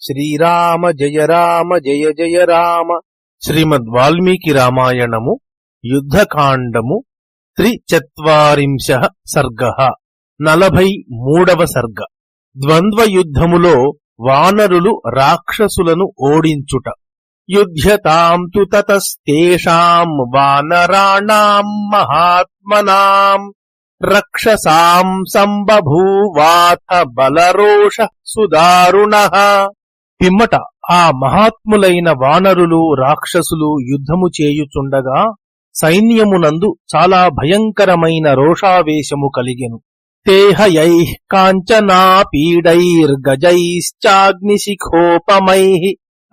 శ్రీరామ జయ రామ జయ జయ రామ. శ్రీమద్ వాల్మీకి రామాయణము యుద్ధకాండము త్రిచత్వరింశ సర్గ. నలభై మూడవ సర్గ. ద్వంద్వ యుద్ధములో వానరులు రాక్షసులను ఓడించుట. యుధ్యతాం తు తతస్తేషాం వానరాణాం మహాత్మనాం. రక్షసాం సంబభూవాథ బలరోష సుదారుణ. పిమ్మట ఆ మహాత్ములైన వానరులు రాక్షసులు యుద్ధము చేయుచుండగా సైన్యమునందు చాలా భయంకరమైన రోషావేశము కలిగెను. తేహయై కాంచనాపీడైర్గజైశ్చాగ్నిశిఖోపమై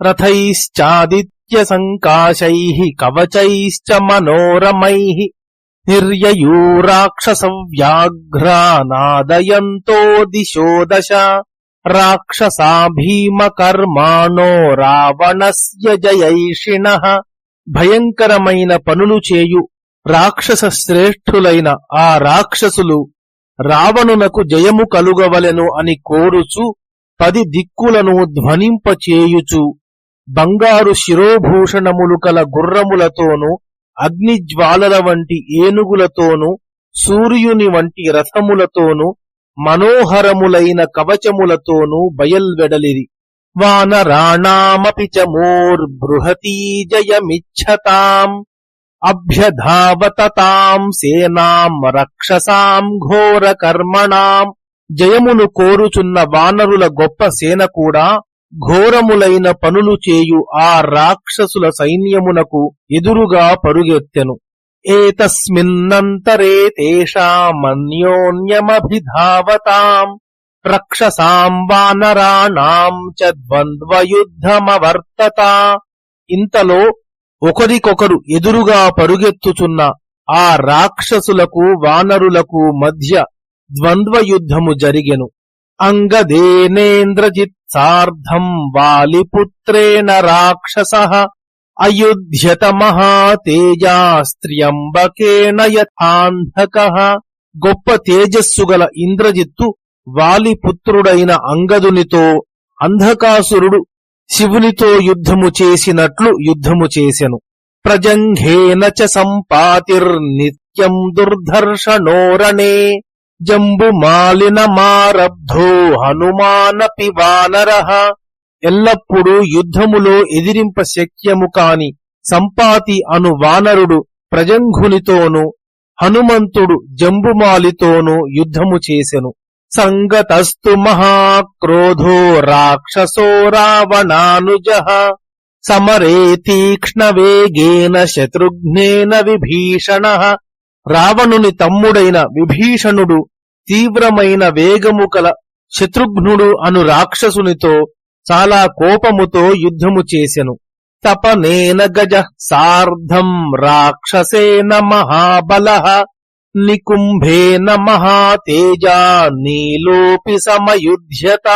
రథైశ్చాదిత్య సంకాశై కవచైశ్చ మనోరమై నిర్యయూరాక్షసవ్యాఘ్రానాదయంతో దిశో దశ రాక్షసా భీమకర్మాణో రావణస్య జయైషిణ. భయంకరమైన పనులు చేయు రాక్షస శ్రేష్ఠులైన ఆ రాక్షసులు రావణునకు జయము కలుగవలెను అని కోరుచు పది దిక్కులను ధ్వనింపచేయుచు బంగారు శిరోభూషణములు కల గుర్రములతోనూ అగ్నిజ్వాలల వంటి ఏనుగులతోనూ సూర్యుని వంటి రథములతోనూ మనోహరములైన కవచములతోనూ బయల్వెడలిరి. వానరాణామపి చ మూర్బృహతీ అభ్యధావతతాం సేనాం రక్షసాం ఘోర కర్మణాం జయమును కోరుచున్న వానరుల గొప్ప సేన కూడా ఘోరములైన పనులు చేయు ఆ రాక్షసుల సైన్యమునకు ఎదురుగా పరుగెత్తెను. ఏతస్మిన్నంతరే తేషామన్యోన్యమభిధావతాం రక్షసాం వానరాణాం చ ద్వంద్వయుద్ధమవర్తత ఇంతలో ఒకరికొకరు ఎదురుగా పరుగెత్తుచున్న ఆ రాక్షసులకు వానరులకు మధ్య ద్వంద్వయుద్ధము జరిగెను. అంగదేనేంద్రజిత్ సార్ధం వాలిపుత్రేణ రాక్షస అయుధ్యత మహాతేజాస్త్ర్యంబకేణ యథాంధక గొప్ప తేజస్సు గల ఇంద్రజిత్తు వాలిపుత్రుడైన అంగదునితో అంధకాసురుడు శివునితో యుద్ధము చేసినట్లు యుద్ధము చేసెను. ప్రజంఘేన చ సంపాతిర్నిత్యం దుర్ధర్షణోరణే. జంబుమాలినమారబ్ధో హనుమానపి వానర ఎల్లప్పుడూ యుద్ధములో ఎదిరింప శక్యము కాని సంపాతి అను వానరుడు ప్రజంఘునితోనూ హనుమంతుడు జంబుమాలితోనూ యుద్ధము చేసెను. సంగతస్తు మహాక్రోధో రాక్షసో రావణానుజ సమరే తీక్ష్ణ వేగేన శత్రుఘ్నేన విభీషణ. రావణుని తమ్ముడైన విభీషణుడు తీవ్రమైన వేగము కల శత్రుఘ్నుడు అను రాక్షసునితో చాలా కోపముతో యుద్ధము చేసెను. తపనేన గజ సార్ధం రాక్షసేన మహాబల నికుంభేన మహాతేజా నీలోపి సమయుధ్యత.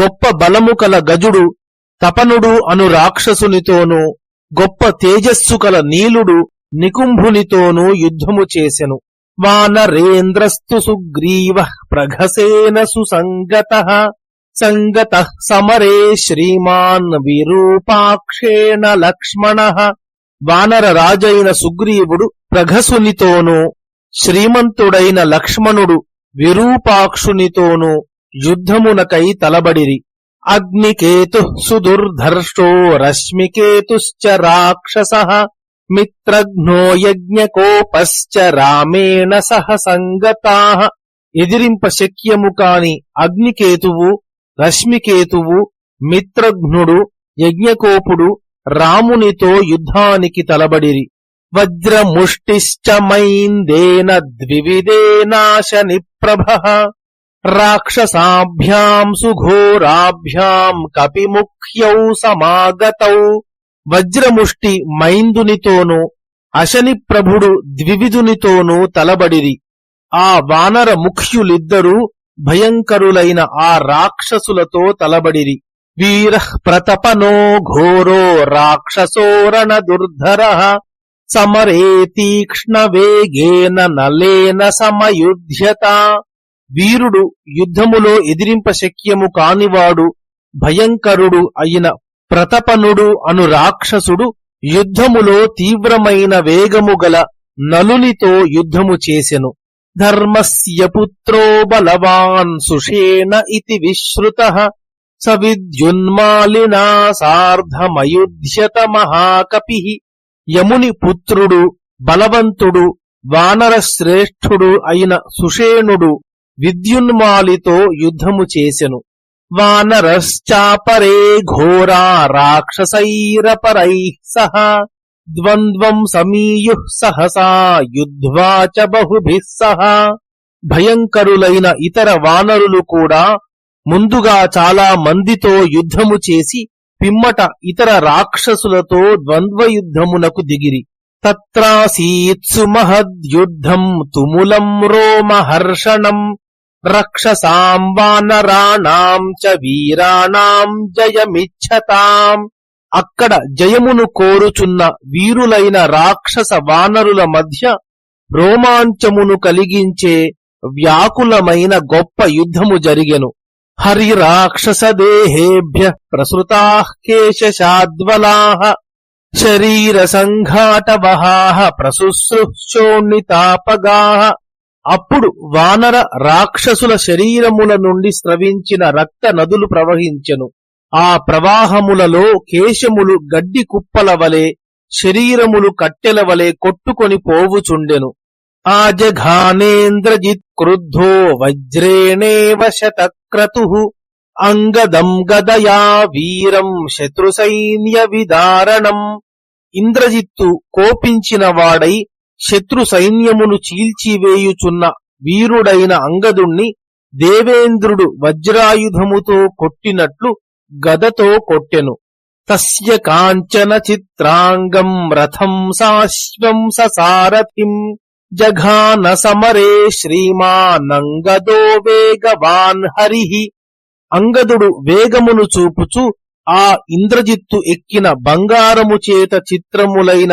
గొప్ప బలము కల గజుడు తపనుడు అను రాక్షసునితోనూ గొప్ప తేజస్సు కల నీలుడు నికుంభునితోనూ యుద్ధము చేసెను. వానరేంద్రస్తు సుగ్రీవ ప్రఘసేన సుసంగత. సంగత సమరే శ్రీమాన్ విరూపాక్షేణ లక్ష్మణ వానర రాజైన సుగ్రీవుడు ప్రఘసునితోనూ శ్రీమంతుడైన లక్ష్మణుడు విరూపాక్షునితోనూ యుద్ధమునకై తలబడిరి. అగ్నికేతు సుదుర్ధర్షో రశ్మికేతుశ్చ రాక్షస మిత్రఘ్నో యజ్ఞకోపశ్చ రామేణ సహ సంగతా. ఎదిరింప శక్యము కాని అగ్నికేతువు రశ్మికేతువు మిత్రఘ్నుడు యజ్ఞకోపుడు రామునితో యుద్ధానికి తలబడిరి. వజ్రముష్టిశ్చ మైందేన ప్రభ రాక్షసాభ్యాం సుఘోరాభ్యాం కపిముఖ్యౌ సమాగతౌ. వజ్రముష్టి మైందునితోనూ అశని ప్రభుడు ద్వివిధునితోనూ తలబడిరి. ఆ వానర ముఖ్యులిద్దరూ భయంకరులైన ఆ రాక్షసులతో తలబడిరి. వీర ప్రతపనో ఘోరో రాక్షసోరణ దుర్ధర. సమరే తీక్ష్ణ వేగేన నలేన సమయుధ్యత. వీరుడు యుద్ధములో ఎదిరింప శక్యము కానివాడు భయంకరుడు అయిన ప్రతపనుడు అను రాక్షసుడు యుద్ధములో తీవ్రమైన వేగము గల నలునితో యుద్ధము చేసెను. ధర్మస్య పుత్రో బలవాన్ సుషేణ ఇతి విశ్రుత స విద్యున్మాలినా సార్ధమయుధ్యత మహాకపి యముని పుత్రుడు బలవంతుడు వానర శ్రేష్ఠుడు అయిన సుషేణుడు విద్యున్మాలితో యుద్ధము చేసెను। వానరశ్చాపరే ఘోరా రాక్షసైరపరై సహ। ద్వంద్వం సమీయు సహసా యుద్ధ్వాచ చ బహుభిః సహ. భయంకరులైన ఇతర వానరులు కూడా ముందుగా చాలా మందితో యుద్ధము చేసి పిమ్మట ఇతర రాక్షసులతో ద్వంద్వయుద్ధమునకు దిగిరి. తత్రాసీత్సు మహద్యుద్ధం తుములం రోమహర్షణం రక్షసాం వానరాణాం చ వీరాణాం జయమిచ్చతాం అక్కడ జయమును కోరుచున్న వీరులైన రాక్షస వానరుల మధ్య రోమాంచమును కలిగించే వ్యాకులమైన గొప్ప యుద్ధము జరిగెను. హరి దేహేభ్య ప్రసృతా కేశశాద్వలా శరీర సంఘాటవహాహ ప్రశుశ్రుశోణితాపగా అప్పుడు వానర రాక్షసుల శరీరముల నుండి స్రవించిన రక్త నదులు ప్రవహించెను. ఆ ప్రవాహములలో కేశములు గడ్డి కుప్పల వలె శరీరములు కట్టెల వలె కొట్టుకొని పోవుచుండెను. ఆ జఘానేంద్రజిత్ క్రుద్ధో వజ్రేణేవ శతక్రతు అంగదం గదయా వీరం శత్రు సైన్య విదారణం. ఇంద్రజిత్తు కోపించిన వాడై శత్రు సైన్యమును చీల్చివేయుచున్న వీరుడైన అంగదుణ్ణి దేవేంద్రుడు వజ్రాయుధముతో కొట్టినట్లు గదతో కొట్టెను. తస్య కాంచన చిత్రాంగం రథం సాశ్వం ససారథిం. జఘాన సమరే శ్రీమానంగదో వేగవాన్ హరి. అంగదుడు వేగమును చూపుచు ఆ ఇంద్రజిత్తు ఎక్కిన బంగారము చేత చిత్రములైన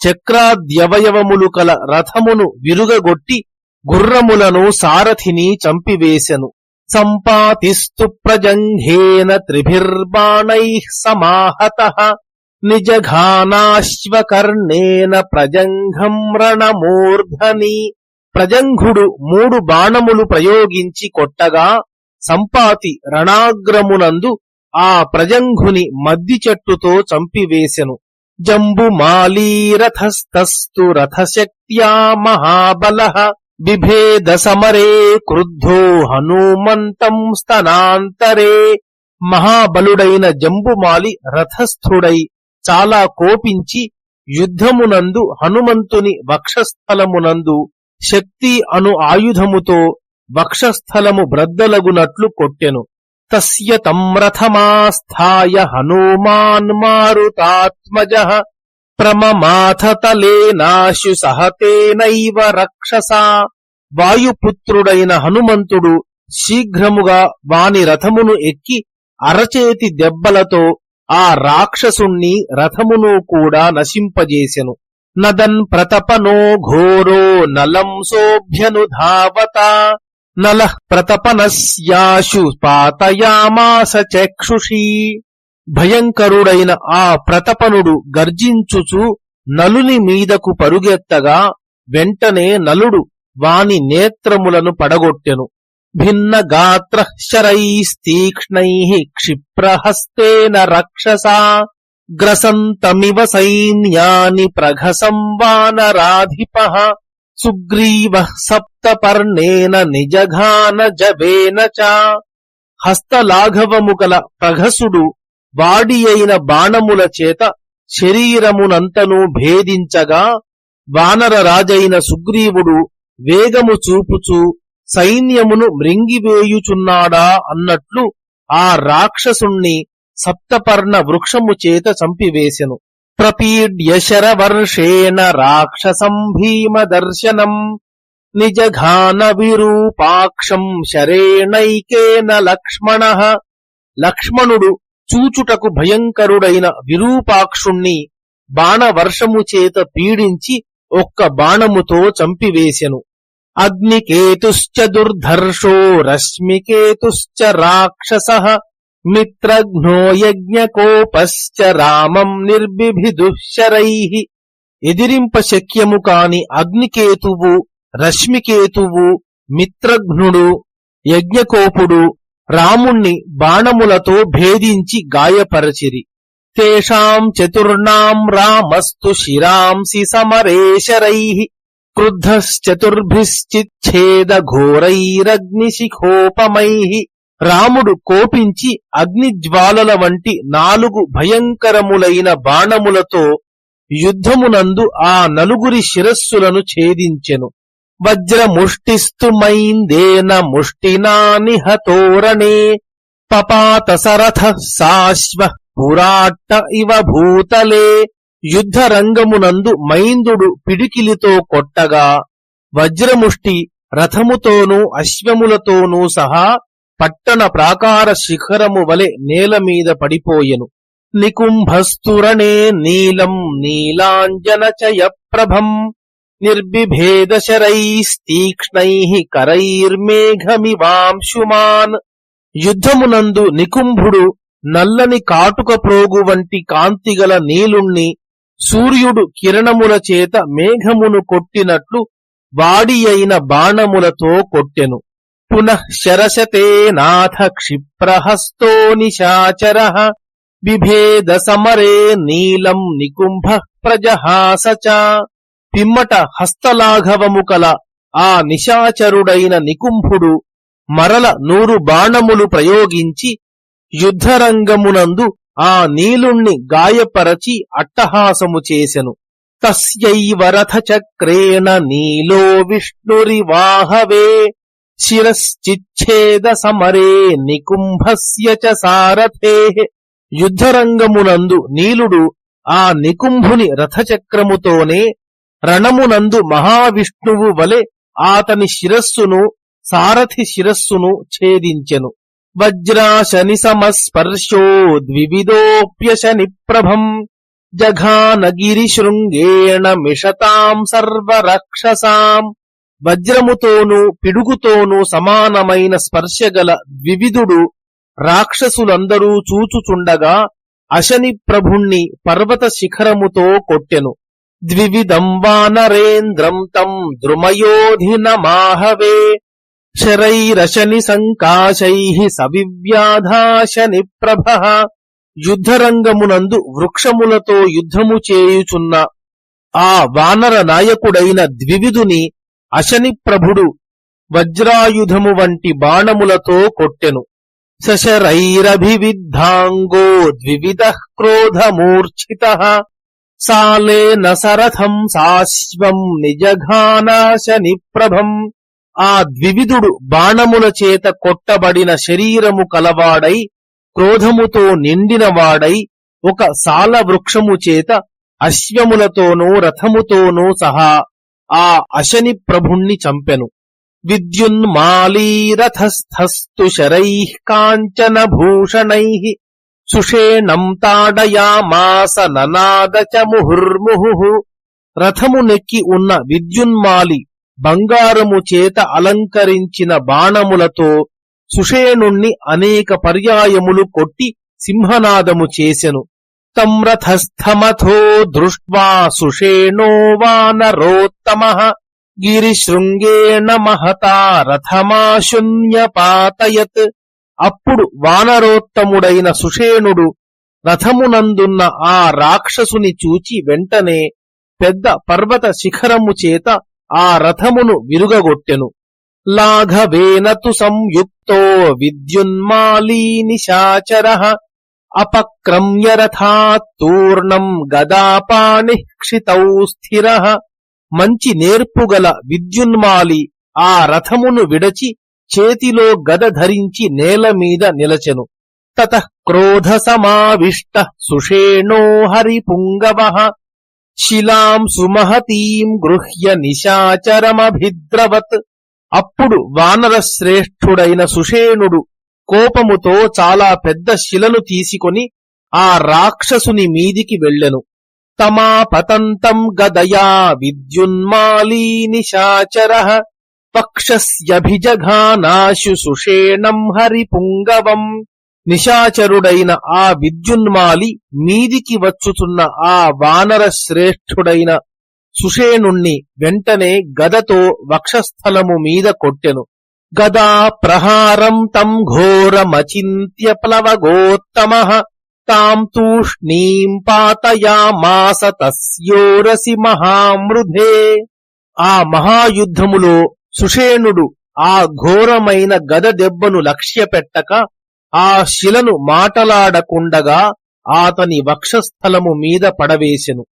చక్రాద్యవయవములు కల రథమును విరుగగొట్టి గుర్రములను సారథిని చంపివేశను సంపాతిస్తు ప్రజంఘేన త్రిభిర్బాణై సమాహత నిజఘానాశ్వకర్ణేన ప్రజంఘం రణమూర్ధని ప్రజంఘుడు మూడు బాణములు ప్రయోగించి కొట్టగా సంపాతి రణాగ్రమునందు ఆ ప్రజంఘుని మద్ది చెట్టుతో చంపివేశెను జంబుమాలీరథస్తస్తు రథశక్త్యా మహాబల బిభేద సమరే క్రుద్ధో హనుమంతం స్తనాంతరే మహాబలుడైన జంబుమాలి రథస్థుడై చాలా కోపించి యుద్ధమునందు హనుమంతుని వక్షస్థలమునందు శక్తి అను ఆయుధముతో వక్షస్థలము బ్రద్దలగునట్లు కొట్టెను. తస్య తం రథమాస్థాయ హనుమాన్ మారుతాత్మజ ప్రమమాథతలేనాశు సహతేనైవ రక్షసా. వాయుపుత్రుడైన హనుమంతుడు శీఘ్రముగా వాని రథమును ఎక్కి అరచేతి దెబ్బలతో ఆ రాక్షసుణ్ణి రథమును కూడా నశింపజేసెను. నదన్ ప్రతపనో ఘోరో నలం సోభ్యను ధావత. నల ప్రతపనస్యాశు పాతయామాస చక్షుషీ. భయంకరుడైన ఆ ప్రతపనుడు గర్జించుచు నలుని మీదకు పరుగెత్తగా వెంటనే నలుడు వాని నేత్రములను పడగొట్టెను. భిన్న గాత్ర శరైస్తీక్ష్ణై క్షిప్రహస్తేన రక్షసా గ్రసంతమివ సైన్యాని ప్రఘసం వానరాధిప సుగ్రీవ సప్తపర్ణేన నిజఘాన జవేన చ. హస్తలాఘవము గల ప్రఘసుడు వాడి అయిన బాణముల చేత శరీరమునంతను భేదించగా వానర రాజైన సుగ్రీవుడు వేగము చూపుచూ సైన్యమును మృంగివేయుచున్నాడా అన్నట్లు ఆ రాక్షసుణ్ణి సప్తపర్ణ వృక్షము చేత చంపివేశెను ప్రపీడ్య శరవర్షేణ రాక్షసం భీమదర్శనం నిజఘాన విరూపాక్షం శరేణైకేన లక్ష్మణ. లక్ష్మణుడు చూచుటకు భయంకరుడైన విరూపాక్షుణ్ణి బాణవర్షము చేత పీడించి ఒక్క బాణముతో చంపివేశెను అగ్నికేతుశ్చ దుర్ధర్షో రశ్మికేతుశ్చ రాక్షస మిత్రఘ్నో యజ్ఞకోపశ్చ రామం నిర్బిభిదుశరై. ఎదిరింప శక్యము కాని అగ్నికేతువు రశ్మికేతువు మిత్రఘ్నుడు యజ్ఞకోపుడు రాముణ్ణి బాణములతో భేదించి గాయపరచిరి. తేషాం చతుర్ణాం రామస్తు శిరాంసి సమరేశరై. క్రుద్ధశ్చతుర్భిశ్చిచ్ఛేద ఘోరైరగ్నిశిఖోపమై రాముడు కోపించి అగ్నిజ్వాలల వంటి నాలుగు భయంకరములైన బాణములతో యుద్ధమునందు ఆ నలుగురి శిరస్సులను ఛేదించెను. వజ్రముష్టిస్తు మైందేన ముష్టినా నిహతోరణే పపాత సరథ సాశ్వ పురాట్ట ఇవ భూతలే యుద్ధరంగమునందు మైందుడు పిడికిలితో కొట్టగా వజ్రముష్టి రథముతోనూ అశ్వములతోనూ సహా పట్టణ ప్రాకార శిఖరము వలె నేల మీద పడిపోయెను. నికుంభస్తురణే నీలం నీలాంజన చయప్రభం నిర్బిభేదశరైస్తీక్ష్ణై కరైర్మేఘమివాంశుమాన్. యుద్ధమునందు నికుంభుడు నల్లని కాటుక ప్రోగు వంటి కాంతిగల నీలుణ్ణి సూర్యుడు కిరణముల చేత మేఘమును కొట్టినట్లు వాడి అయిన బాణములతో కొట్టెను. పునః శరశతే నాథ క్షిప్రహస్తో నిశాచర. బిభేద సమరే నీలం నికుంభ ప్రజహాస పిమ్మట హస్తలాఘవము కల ఆ నిశాచరుడైన నికుంభుడు మరల నూరు బాణములు ప్రయోగించి యుద్ధరంగమునందు ఆ నీలుణ్ణి గాయపరచి అట్టహాసము చేసెను. తస్యైవ రథచక్రేణ నీలో విష్ణురివాహవే శిరశ్చిచ్ఛేద సమరే నికుంభస్య చ సారథే. యుద్ధరంగమునందు నీలుడు ఆ నికుంభుని రథచక్రముతోనే రణమునందు మహావిష్ణువు వలె ఆతని శిరస్సును సారథి శిరస్సును ఛేదించెను. వజ్రాశని సమస్పర్శో ద్వివిదోప్యశని ప్రభం. జఘానగిరి శృంగేణ మిషతాం సర్వరక్షసాం. వజ్రముతోనూ పిడుగుతోనూ సమానమైన స్పర్శగల ద్వివిధుడు రాక్షసులందరూ చూచుచుండగా అశని ప్రభుణ్ణి పర్వత శిఖరముతో కొట్టెను. ద్వివిధం వానరేంద్రం తం ద్రుమయోధినమాహవే శరైరశని సంకాశై సవివ్యాధాశని ప్రభ యుద్ధరంగమునందు వృక్షములతో యుద్ధము చేయుచున్న ఆ వానర నాయకుడైన ద్వివిధుని అశని ప్రభుడు వజ్రాయుధము వంటి బాణములతో కొట్టెను శశరైరభివిద్ధాంగో ద్వివిధ క్రోధమూర్ఛిత సాలేన సరథం సాశ్వం నిజఘానాశని ప్రభం ఆ ద్వివిధుడు బాణముల చేత కొట్టబడిన శరీరము కలవాడై క్రోధముతో నిండినవాడై ఒక సాల వృక్షము చేత అశ్వములతోనూ రథముతోనూ సహా ఆ అశని ప్రభుణ్ణి చంపెను. విద్యున్మాలీరథస్థస్తు శరై కాంచన భూషణై సుషేణం తాడయామాస ననాద చ ముహుర్ముహు రథము నెక్కి ఉన్న విద్యున్మాలి బంగారము చేత అలంకరించిన బాణములతో సుషేణుణ్ణి అనేక పర్యాయములు కొట్టి సింహనాదము చేసెను. తం రథస్థమథో దృష్ట్వా సుషేణో వానరోత్తమ గిరిశృంగేణ మహతా రథమాశున్యపాతయత్. అప్పుడు వానరోత్తముడైన సుషేణుడు రథమునందున్న ఆ రాక్షసుని చూచి వెంటనే పెద్ద పర్వత శిఖరము చేత ఆ రథమును విరుగగొట్టెను. లాఘవేనతు సంయుక్తో విద్యున్మాలీ నిశాచర అపక్రమ్య రథాత్తూర్ణం గదాపాణి క్షితౌ స్థిర మంచి నేర్పుగల విద్యున్మాలి ఆ రథమును విడచి చేతిలో గద ధరించి నేల మీద నిలచెను. తత క్రోధ సమావిష్ట సుషేణో హరిపుంగవ. శిలాం సుమహతీం గృహ్య నిశాచరమభిద్రవత్. అప్పుడు వానర శ్రేష్ఠుడైన సుషేణుడు కోపముతో చాలా పెద్ద శిలను తీసుకొని ఆ రాక్షసుని మీదికి వెళ్ళెను. తమాపతంతం గదయా విద్యున్మాలీ నిశాచర పక్షస్యభిజఘానాశు సుషేణం హరిపుంగవం. నిశాచరుడైన ఆ విద్యున్మాలి మీదికి వచ్చుతున్న ఆ వానర శ్రేష్ఠుడైన సుషేణుణ్ణి వెంటనే గదతో వక్షస్థలము మీద కొట్టెను. గదా ప్రహారం తం ఘోరమచింత్య ప్లవగోత్తమ. తాం తూష్ణీం పాతయామాస తస్యోరసి మహామృధే. ఆ మహాయుద్ధములో సుషేణుడు ఆ ఘోరమైన గద దెబ్బను లక్ష్యపెట్టక ఆ శిలను మాటలాడకుండగా ఆతని వక్షస్థలము మీద పడవేశెను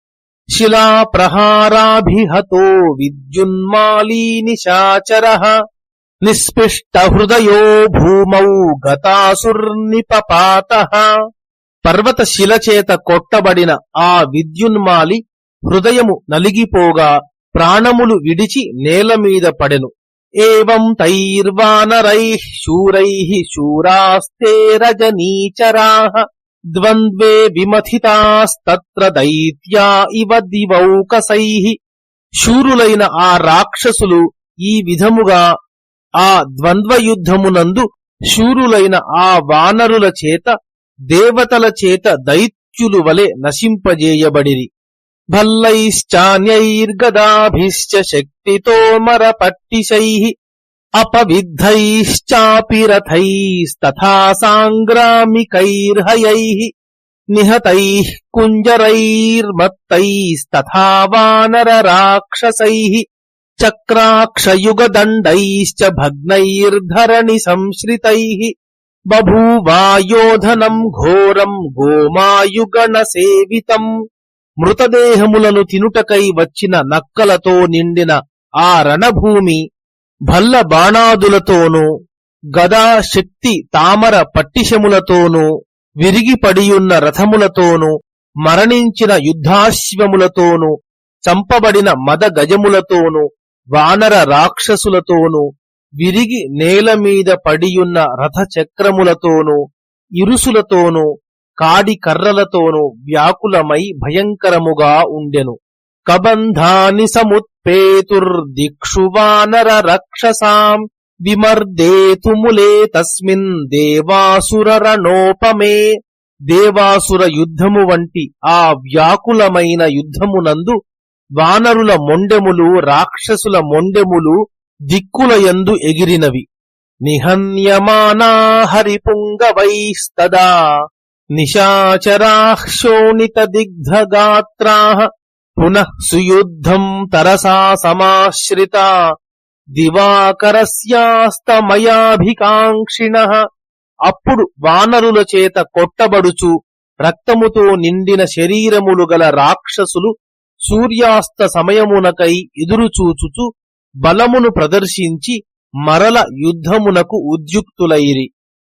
శిలా ప్రహారాభిహతో విద్యున్మాలీ నిశాచర నిస్పిష్ట హృదయో భూమౌ గతాసుర్నిపపాత. పర్వత శిలచేత కొట్టబడిన ఆ విద్యున్మాలి హృదయము నలిగిపోగా ప్రాణములు విడిచి నేల మీద పడెను. ఏం తైర్వానరై శూరై శూరాస్తే రజనీచరా ద్వంద్వే విమథితాస్తత్ర దైత్యా ఇవ దివౌకసై. శూరులైన ఆ రాక్షసులు ఈ విధముగా ఆ ద్వంద్వయుద్ధమునందు శూరులైన ఆ వానరుల చేత దేవతల చేత దైత్యులు వలె నశింపజేయబడిరి. భల్లైశ్చాన్యైర్గదాభిశ్చ శక్తితోమరపట్టిశై అపవిద్ధైశ్చాపి రథైస్తథా సాంగ్రామికైర్హయై నిహతై కుంజరైర్మత్తైస్తథా వానర రాక్షసై చక్రాక్షయుగదండైశ్చ భగ్నైర్ధరణి సంశ్రితై బభూవాయోధనం ఘోరం గోమాయుగణ సేవితం మృతదేహములను తినుటకై వచ్చిన నక్కలతో నిండిన ఆ రణభూమి భల్ల బాణాదులతోనూ గదా శక్తి తామర పట్టిశములతోనూ విరిగిపడియున్న రథములతోనూ మరణించిన యుద్ధాశ్వములతోనూ చంపబడిన మద గజములతోనూ వానర రాక్షసులతోనూ విరిగి నేలమీద పడియున్న రథచక్రములతోనూ ఇరుసులతోనూ కాడి కర్రలతోనూ వ్యాకులమై భయంకరముగా ఉండెను. కబంధాని సముత్పేతుర్దిక్షువానర రక్షసాం విమర్దేతుములే తస్మిన్ దేవాసురరణోపమే. దేవాసుర యుద్ధము వంటి ఆ వ్యాకులమైన యుద్ధమునందు వానరుల మొండెములు రాక్షసుల మొండెములు దిక్కులయందు ఎగిరినవి. నిహన్యమానా హరిపుంగవైస్తదా. నిశాచరాః శోణిత పునః సుయుద్ధం తరసా సమాశ్రిత దివాకరస్యాస్తమయాభికాంక్షిణ అప్పుడు వానరుల చేత కొట్టబడుచు రక్తముతో నిండిన శరీరములు గల రాక్షసులు సూర్యాస్త సమయమునకై ఎదురుచూచుచు బలమును ప్రదర్శించి మరల యుద్ధమునకు ఉద్యుక్తులైరి।